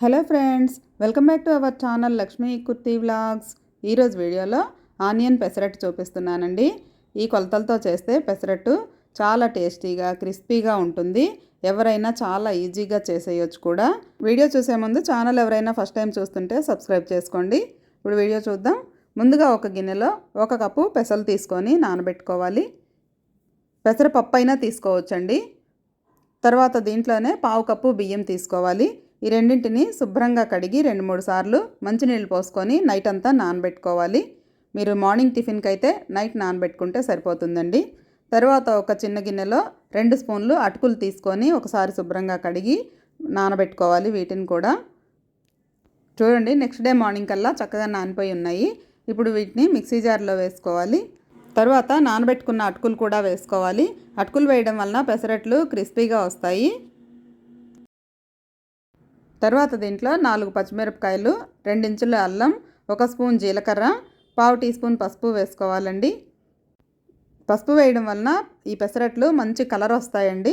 Hello friends welcome back to our channel Lakshmi kurti vlogs. ఈరోజు వీడియోలో onion pesarattu చూపిస్తున్నానండి. ఈ కొలతలతో చేస్తే పెసరట్టు చాలా టేస్టీగా క్రిస్పీగా ఉంటుంది. ఎవరైనా చాలా ఈజీగా చేసేయచ్చు కూడా. వీడియో చూసే ముందు ఛానల్ ఎవరైనా ఫస్ట్ టైం చూస్తుంటే సబ్స్క్రైబ్ చేసుకోండి. ఇప్పుడు వీడియో చూద్దాం. ముందుగా ఒక గిన్నెలో ఒక కప్పు పెసలు తీసుకొని నానబెట్టుకోవాలి. పెసరపప్పు అయినా తీసుకోవచ్చండి. తర్వాత దీంట్లోనే పావు కప్పు బియ్యం తీసుకోవాలి. ఈ రెండింటిని శుభ్రంగా కడిగి రెండు మూడు సార్లు మంచినీళ్ళు పోసుకొని నైట్ అంతా నానబెట్టుకోవాలి. మీరు మార్నింగ్ టిఫిన్కి అయితే నైట్ నానబెట్టుకుంటే సరిపోతుందండి. తర్వాత ఒక చిన్న గిన్నెలో రెండు స్పూన్లు అటుకులు తీసుకొని ఒకసారి శుభ్రంగా కడిగి నానబెట్టుకోవాలి వీటిని కూడా. చూడండి నెక్స్ట్ డే మార్నింగ్ కల్లా చక్కగా నానిపోయి ఉన్నాయి. ఇప్పుడు వీటిని మిక్సీ జార్లో వేసుకోవాలి. తర్వాత నానబెట్టుకున్న అటుకులు కూడా వేసుకోవాలి. అటుకులు వేయడం వలన పెసరట్లు క్రిస్పీగా వస్తాయి. తర్వాత దీంట్లో నాలుగు పచ్చిమిరపకాయలు రెండించుల అల్లం ఒక స్పూన్ జీలకర్ర పావు టీ స్పూన్ పసుపు వేసుకోవాలండి. పసుపు వేయడం వలన ఈ పెసరట్లు మంచి కలర్ వస్తాయండి.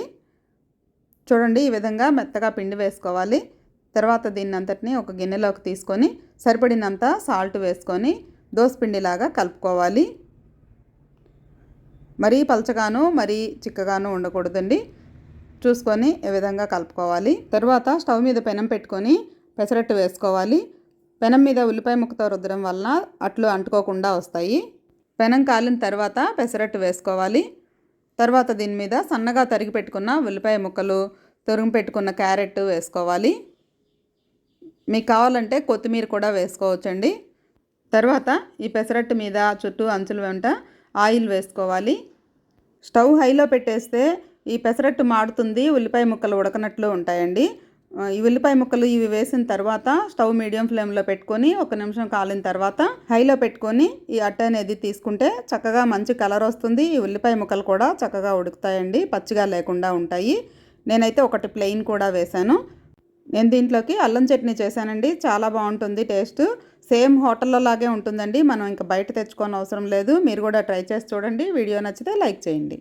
చూడండి ఈ విధంగా మెత్తగా పిండి వేసుకోవాలి. తర్వాత దీన్ని అంతటిని ఒక గిన్నెలోకి తీసుకొని సరిపడినంత సాల్ట్ వేసుకొని దోసపిండిలాగా కలుపుకోవాలి. మరీ పలచగాను మరీ చిక్కగాను ఉండకూడదండి. చూసుకొని ఈ విధంగా కలుపుకోవాలి. తర్వాత స్టవ్ మీద పెనం పెట్టుకొని పెసరట్టు వేసుకోవాలి. పెనం మీద ఉల్లిపాయ ముక్కతో రుద్దడం వలన అట్లు అంటుకోకుండా వస్తాయి. పెనం కాలిన తర్వాత పెసరట్టు వేసుకోవాలి. తర్వాత దీని మీద సన్నగా తరిగి పెట్టుకున్న ఉల్లిపాయ ముక్కలు తురుము పెట్టుకున్న క్యారెట్ వేసుకోవాలి. మీకు కావాలంటే కొత్తిమీర కూడా వేసుకోవచ్చండి. తర్వాత ఈ పెసరట్టు మీద చుట్టూ అంచుల వెంట ఆయిల్ వేసుకోవాలి. స్టవ్ హైలో పెట్టేస్తే ఈ పెసరట్టు మాడుతుంది ఉల్లిపాయ ముక్కలు ఉడకనట్లు ఉంటాయండి. ఈ ఉల్లిపాయ ముక్కలు ఇవి వేసిన తర్వాత స్టవ్ మీడియం ఫ్లేమ్లో పెట్టుకొని ఒక నిమిషం కాలిన తర్వాత హైలో పెట్టుకొని ఈ అట్ట అనేది తీసుకుంటే చక్కగా మంచి కలర్ వస్తుంది. ఈ ఉల్లిపాయ ముక్కలు కూడా చక్కగా ఉడుకుతాయండి పచ్చిగా లేకుండా ఉంటాయి. నేనైతే ఒకటి ప్లెయిన్ కూడా వేశాను. నేను దీంట్లోకి అల్లం చట్నీ చేశానండి చాలా బాగుంటుంది టేస్ట్. సేమ్ హోటల్లో లాగే ఉంటుందండి మనం ఇంకా బయట తెచ్చుకోని అవసరం లేదు. మీరు కూడా ట్రై చేసి చూడండి వీడియో నచ్చితే లైక్ చేయండి.